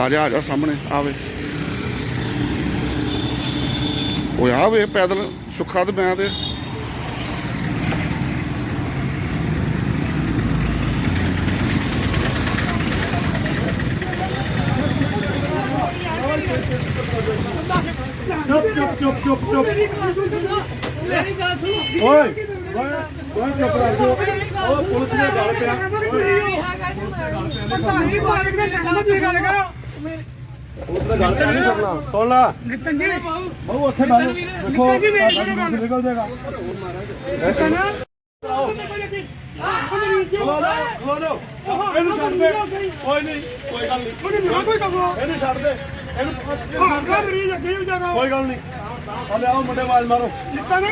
ਆ ਜਾ ਆ ਜਾ ਸਾਹਮਣੇ ਆਵੇ ਓਏ ਆਵੇ ਪੈਦਲ ਸੁੱਖਾ ਤੇ ਮੈਂ ਤੇ। ਚੁੱਪ ਚੁੱਪ ਚੁੱਪ ਚੁੱਪ ਚੁੱਪ। ਮੇਰੀ ਗੱਲ ਸੁਣੋ ਓਏ ਓਏ ਓਏ ਚੁੱਪ ਕਰ ਜੋ। ਉਹ ਪੁਲਿਸ ਨੇ ਗੱਲ ਪਿਆ। ਪ੍ਰਧਾਨੀ ਪਾਰਕ ਦੇ ਨਾਲ ਦੀ ਗੱਲ ਕਰੋ। ਪੁਲਿਸ ਨੇ ਗੱਲ ਪਿਆ ਨਹੀਂ ਸੁਣਨਾ ਸੁਣ ਲਾ। ਨਿਤਨ ਜੀ। ਬਹੁ ਉੱਥੇ ਬਾਹਰ ਦੇਖੋ ਨਿੱਕਾ ਜੀ ਮੇਰੀ ਸੁਣੋ ਗੱਲ। ਨਿਕਲ ਜਾਏਗਾ। ਨਿਤਨ ਖਲੋ ਲੋ ਖਲੋ ਲੋ ਇਹਨੂੰ ਛੱਡ ਦੇ। ਕੋਈ ਨਹੀਂ ਕੋਈ ਗੱਲ ਨਹੀਂ। ਉਹਨੇ ਮੇਰਾ ਕੋਈ ਕੰਮ ਇਹਨੂੰ ਛੱਡ ਦੇ। ਇਹਨੂੰ ਹਾਰਦਾ ਮਰੀਜ਼ ਅੱਗੇ ਵੀ ਜਾਣਾ। ਕੋਈ ਗੱਲ ਨਹੀਂ। ਹਲੇ ਆਓ ਮੁੰਡੇ ਆਵਾਜ਼ ਮਾਰੋ। ਨਿਤਨ।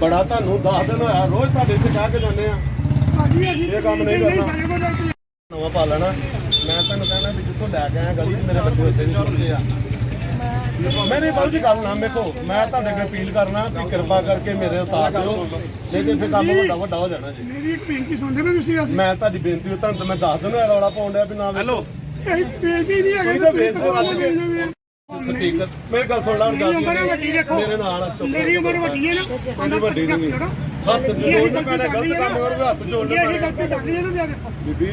ਬੜਾ ਤੁਹਾਨੂੰ 10 ਦਿਨ ਹੋਇਆ ਰੋਜ਼ ਤੁਹਾਡੇ ਇੱਥੇ ਕਹਿ ਕੇ ਜਾਂਦੇ ਆ। ਇਹ ਕੰਮ ਨਹੀਂ ਕਰਨਾ। ਸਾਡੇ ਕੋਲ ਤਾਂ ਨਵਾਂ ਪਾ ਲੈਣਾ। ਮੈਂ ਤੈਨੂੰ ਕਹਿੰਦਾ ਵੀ ਜਿੱਥੋਂ ਲੈ ਕੇ ਆਇਆ ਗਲੀ 'ਚ ਮੇਰੇ ਬੱਚੇ ਉੱਥੇ ਨਹੀਂ ਚੁੱਕਦੇ ਆ। ਮੈਂ ਨਹੀਂ ਬਾਬੂ ਜੀ ਗੱਲ ਨਾ ਮੇਕੋ ਮੈਂ ਤੁਹਾਡੇ ਅੱਗੇ ਅਪੀਲ ਕਰਨਾ ਵੀ ਕਿਰਪਾ ਕਰਕੇ ਮੇਰੇ ਸਾਥ ਦਿਓ। ਨਹੀਂ ਤੇ ਕੰਮ ਵੱਡਾ ਵੱਡਾ ਹੋ ਜਾਣਾ ਜੀ। ਮੇਰੀ ਇੱਕ ਬੇਨਤੀ ਸੁਣਦੇ ਮੈਂ ਤੁਸੀਂ ਅਸੀਂ ਮੈਂ ਤੁਹਾਡੀ ਬੇਨਤੀ ਉਹ ਤੁਹਾਨੂੰ ਤਾਂ ਮੈਂ ਦੱਸ ਦਿਨ ਰੌਲਾ ਪਾਉਣ ਡਿਆ ਵੀ ਨਾ ਹੈਲੋ। ਇਹ ਬੇਨਤੀ ਨਹੀਂ ਹੈਗੀ ਤਾਂ ਵੇਚ ਦੇ ਵੱਜ ਕੇ। ਹਕੀਕਤ ਮੇਰੀ ਗੱਲ ਸੁਣ ਲਾ ਮੇਰੀ ਨਾਲ ਮੇਰੀ ਉਮਰ ਵੱਡੀ ਹੈ ਨਾ। ਵੱਡੀ ਨਹੀਂ। ਹੱਥ ਜੋੜਨਾ ਪੈਣਾ ਗਲਤ ਕੰਮ ਕਰੋਗੇ ਹੱਥ ਜੋੜਨਾ ਇਹ ਪੈਣਾ। ਗਲਤੀ ਕਰਨੀ ਹੈ ਨਾ ਦੇ ਦੇਖੋ ਬੀਬੀ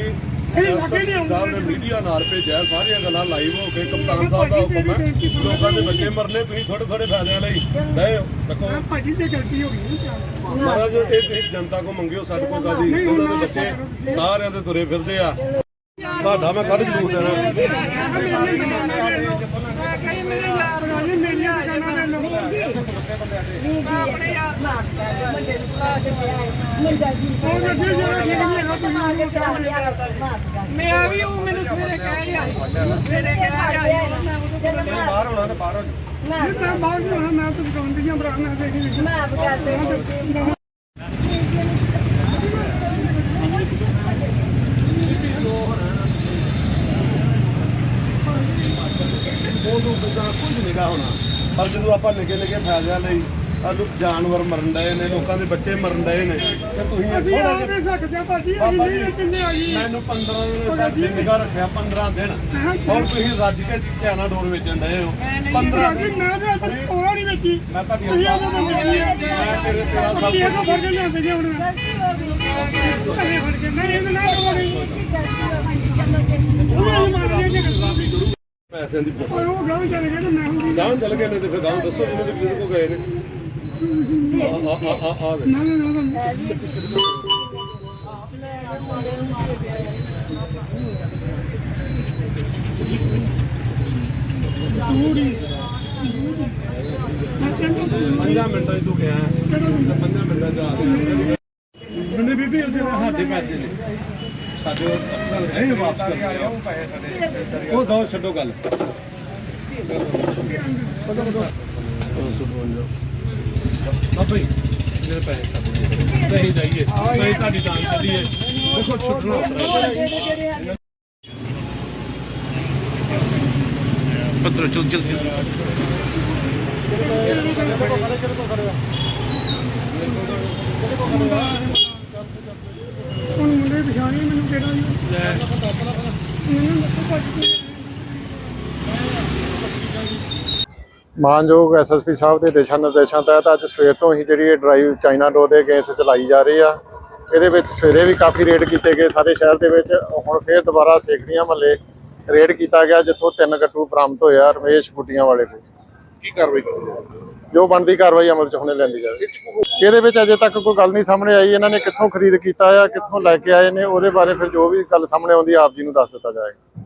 ਇਹ ਲੱਗੇ ਨਹੀਂ ਸਾਹਿਬ ਨੇ ਮੀਡੀਆ ਨਾਲ ਭੇਜਿਆ ਸਾਰੀਆਂ ਗੱਲਾਂ ਲਾਈਵ ਹੋ ਕੇ ਕਪਤਾਨ ਸਾਹਿਬ ਦਾ ਹੁਕਮ ਹੈ। ਲੋਕਾਂ ਦੇ ਬੱਚੇ ਮਰਨੇ ਤੁਸੀਂ ਥੋੜੇ ਥੋੜੇ ਫਾਇਦਿਆਂ ਲਈ ਲੈ ਦੇਖੋ ਆਹ ਭਾਜੀ ਤੇ ਗਲਤੀ ਹੋ ਗਈ। ਨਾ ਮਹਾਰਾਜ ਇਹ ਤੁਸੀਂ ਜਨਤਾ ਕੋ ਮੰਗਿਓ ਸਾਡੇ ਕੋਲ ਕਾਦੀ ਉਹਨਾਂ ਦੇ ਬੱਚੇ ਸਾਰਿਆਂ ਦੇ ਤੁਰੇ ਫਿਰਦੇ ਆ। ਤੁਹਾਡਾ ਮੈਂ ਕੱਢ ਜ਼ਰੂਰ ਦੇਣਾ। ਮੈਂ ਵੀ ਉਹ ਮੈਨੂੰ ਸਵੇਰੇ ਕਹਿ ਰਿਹਾ। ਮੈਨੂੰ ਸਵੇਰੇ ਕਹਿ ਰਿਹਾ ਬਾਹਰ ਹੋਣਾ ਤੇ ਬਾਹਰ ਹੋ ਉਹਨੂੰ ਬਿਨਾਂ ਕੁਝ ਨਿਗਾ ਹੋਣਾ। ਪਰ ਜਦੋਂ ਆਪਾਂ ਨਿੱਕੇ ਨਿੱਕੇ ਫਾਇਦਿਆਂ ਲਈ ਆਲੂ ਜਾਨਵਰ ਮਰਨ ਡਏ ਨੇ ਲੋਕਾਂ ਦੇ ਬੱਚੇ ਮਰਨ ਡਏ ਨੇ ਤੇ ਤੁਸੀਂ ਇਹ ਥੋੜ੍ਹਾ ਜਿਹਾ- ਬਾਬਾ ਜੀ ਮੈਨੂੰ 15 ਦਿਨ ਸਾਡੇ ਨਿਗਾ ਰੱਖਿਆ 15 ਦਿਨ। ਹੁਣ ਤੁਸੀਂ ਰੱਜ ਕੇ ਧਿਆਨਾ ਡੋਰ ਵੇਚਣ ਡਏ ਹੋ। 15 ਦਿਨ। ਮੈਂ ਤੁਹਾਡੀ ਮੈਂ ਤੇਰੇ ਤੇਰਾ ਸਭ ਪੈਸਿਆਂ ਦੀ ਬਹੁਤ। ਗਾਂ ਚੱਲ ਗਏ ਨੇ ਤੇ ਫਿਰ ਗਾਂ ਦੱਸੋ ਜਿਹਨੇ ਤੇ ਕਿਹਦੇ ਕੋ ਗਏ ਨੇ। ਆ ਆ ਆ ਆ ਵੇ। ਪੰਜਾਂ ਮਿੰਟਾਂ 'ਚ ਤੂੰ ਗਿਆ। ਤੇ ਪੰਜਾਂ ਮਿੰਟਾਂ 'ਚ ਆ ਗਿਆ। ਮੈਨੂੰ ਬੀਬੀ ਉਹਦੇ ਸਾਡੇ ਪੈਸੇ ਨੇ। ਸਾਡੇ ਉਹ ਅਫਸਰ ਹੈ ਇਹ ਵਾਪਸ ਕਰ ਰਹੇ ਉਹ ਪੈਸੇ ਸਾਡੇ ਉਹ ਦੋ ਛੱਡੋ ਗੱਲ। ਬਾਬਾ ਜੀ ਮੇਰੇ ਪੈਸੇ ਸਾਡੇ ਨਹੀਂ ਜਾਈਏ। ਨਹੀਂ ਤੁਹਾਡੀ ਤਾਂ ਚੱਲੀਏ ਦੇਖੋ ਛੁੱਟਣਾ ਪੱਤਰ ਚਲ ਕਿਹੜਾ ਜੀ? ਦੱਸੋ ਭਾਜੀ ਮਾਨਯੋਗ ਐਸਐਸਪੀ ਸਾਹਿਬ ਦੇ ਦਿਸ਼ਾ ਨਿਰਦੇਸ਼ਾਂ ਤਹਿਤ ਅੱਜ ਸਵੇਰ ਤੋਂ ਹੀ ਜਿਹੜੀ ਇਹ ਡਰਾਈਵ ਚਾਈਨਾ ਡੋਰ ਦੇ ਗੈਸ ਚਲਾਈ ਜਾ ਰਹੀ ਆ। ਇਹਦੇ ਵਿੱਚ ਸਵੇਰੇ ਵੀ ਕਾਫੀ ਰੇਡ ਕੀਤੇ ਗਏ ਸਾਰੇ ਸ਼ਹਿਰ ਦੇ ਵਿੱਚ। ਹੁਣ ਫੇਰ ਦੁਬਾਰਾ ਸੇਖੜੀਆਂ ਮਹੱਲੇ ਰੇਡ ਕੀਤਾ ਗਿਆ ਜਿੱਥੋਂ ਤਿੰਨ ਗੱਟੂ ਬਰਾਮਦ ਹੋਇਆ ਰਮੇਸ਼ ਬੁੱਟੀਆਂ ਵਾਲੇ ਕੋਲ। ਕੀ ਕਾਰਵਾਈ ਕਰੋਗੇ? ਜੋ ਬਣਦੀ ਕਾਰਵਾਈ ਅਮਲ 'ਚ ਹੁਣੇ ਲੈਂਦੀ ਜਾਵੇ। ਇਹਦੇ ਵਿੱਚ ਅਜੇ ਤੱਕ ਕੋਈ ਗੱਲ ਨਹੀਂ ਸਾਹਮਣੇ ਆਈ। ਇਹਨਾਂ ਨੇ ਕਿੱਥੋਂ ਖਰੀਦ ਕੀਤਾ ਆ, ਕਿੱਥੋਂ ਲੈ ਕੇ ਆਏ ਨੇ, ਉਹਦੇ ਬਾਰੇ ਫਿਰ ਜੋ ਵੀ ਗੱਲ ਸਾਹਮਣੇ ਆਉਂਦੀ, ਆਪ ਜੀ ਨੂੰ ਦੱਸ ਦਿੱਤਾ ਜਾਏਗਾ।